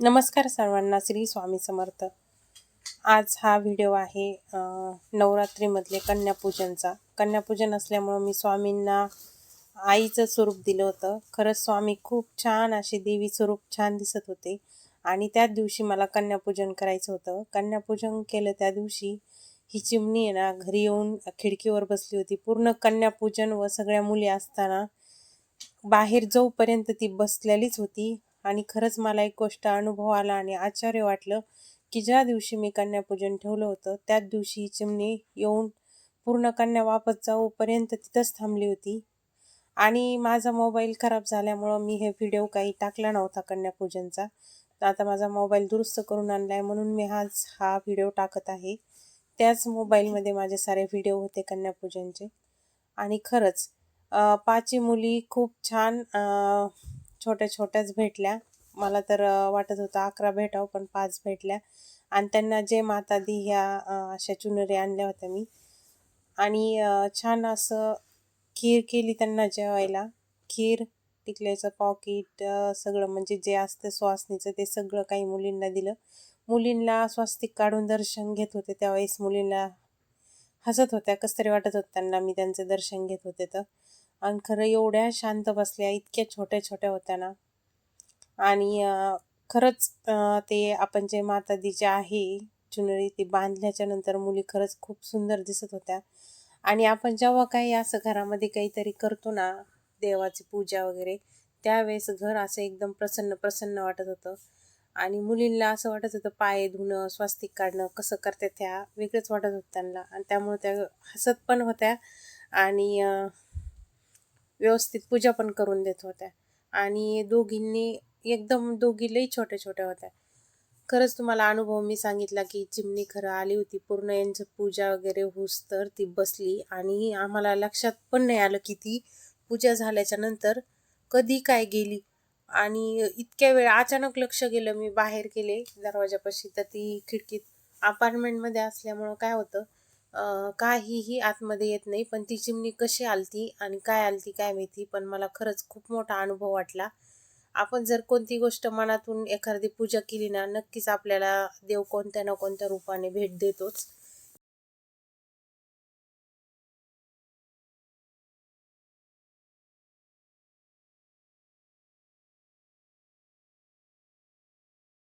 नमस्कार सर्वांना श्री स्वामी समर्थ. आज हा व्हिडिओ आहे नवरात्रीमधले कन्यापूजनचा. कन्यापूजन असल्यामुळं मी स्वामींना आईचं स्वरूप दिलं होतं. खरंच स्वामी खूप छान असे देवी स्वरूप छान दिसत होते. आणि त्याच दिवशी मला कन्यापूजन करायचं होतं. कन्यापूजन केलं त्या दिवशी ही चिमणी आहे ना घरी येऊन खिडकीवर बसली होती. पूर्ण कन्यापूजन व सगळ्या मुली असताना बाहेर जाऊपर्यंत ती बसलेलीच होती आणि खरंच मला एक गोष्ट अनुभव आला आणि आश्चर्य वाटलं की ज्या दिवशी मी कन्यापूजन ठेवलं होतं त्याच दिवशी ही चिमणी येऊन पूर्ण कन्या वापस जाऊपर्यंत तिथंच थांबली होती. आणि माझा मोबाईल खराब झाल्यामुळं मी हे व्हिडिओ काही टाकला नव्हता कन्यापूजनचा. तर आता माझा मोबाईल दुरुस्त करून आणला आहे म्हणून मी आज हा व्हिडिओ टाकत आहे. त्याच मोबाईलमध्ये माझे सारे व्हिडिओ होते कन्यापूजनचे. आणि खरंच पाची मुली खूप छान छोट्या छोट्याच भेटल्या. मला तर वाटत होतं अकरा भेटावं पण पाच भेटल्या. आणि त्यांना जे माता दी ह्या अशा चुनरी आणल्या होत्या मी. आणि छान असं खीर केली त्यांना जेवायला. खीर टिकल्याचं पॉकेट सगळं म्हणजे जे असतं स्वासनीचं ते सगळं काही मुलींना दिलं. मुलींना स्वास्तिक काढून दर्शन घेत होते त्यावेळेस मुलींना हसत होत्या. कसं तरी वाटत होतं त्यांना मी त्यांचं दर्शन घेत होते तर. आणि खरं एवढ्या शांत बसल्या इतक्या छोट्या छोट्या होत्या ना. आणि खरंच ते आपण जे मातादीचे आहे चुनरी ती बांधल्याच्या नंतर मुली खरंच खूप सुंदर दिसत होत्या. आणि आपण जेव्हा काही असं घरामध्ये काहीतरी करतो ना देवाची पूजा वगैरे त्यावेळेस घर असं एकदम प्रसन्न प्रसन्न वाटत होतं. आणि मुलींना असं वाटत होतं पाय धुणं स्वास्तिक काढणं कसं करतात त्या वेगळंच वाटत होतं त्यांना. आणि त्यामुळे त्या हसत पण होत्या आणि व्यवस्थित पूजा पण करून देत होत्या. आणि दोघींनी एकदम दोघी लई छोट्या छोट्या होत्या. खरंच तुम्हाला अनुभव मी सांगितला की चिमणी खरं आली होती पूर्ण यांचं पूजा वगैरे होस तर ती बसली. आणि आम्हाला लक्षात पण नाही आलं की ती पूजा झाल्याच्यानंतर कधी काय गेली. आणि इतक्या वेळ अचानक लक्ष गेलं मी बाहेर गेले दरवाजापाशी. तर ती खिडकीत अपार्टमेंटमध्ये असल्यामुळं काय होतं काहीही आतमध्ये येत नाही. पण ती चिमणी कशी आलती आणि काय आलती काय माहिती पण मला खरंच खूप मोठा अनुभव वाटला. आपण जर कोणती गोष्ट मनातून एखादी पूजा केली ना नक्कीच आपल्याला देव कोणत्या ना कोणत्या रूपाने भेट देतोच.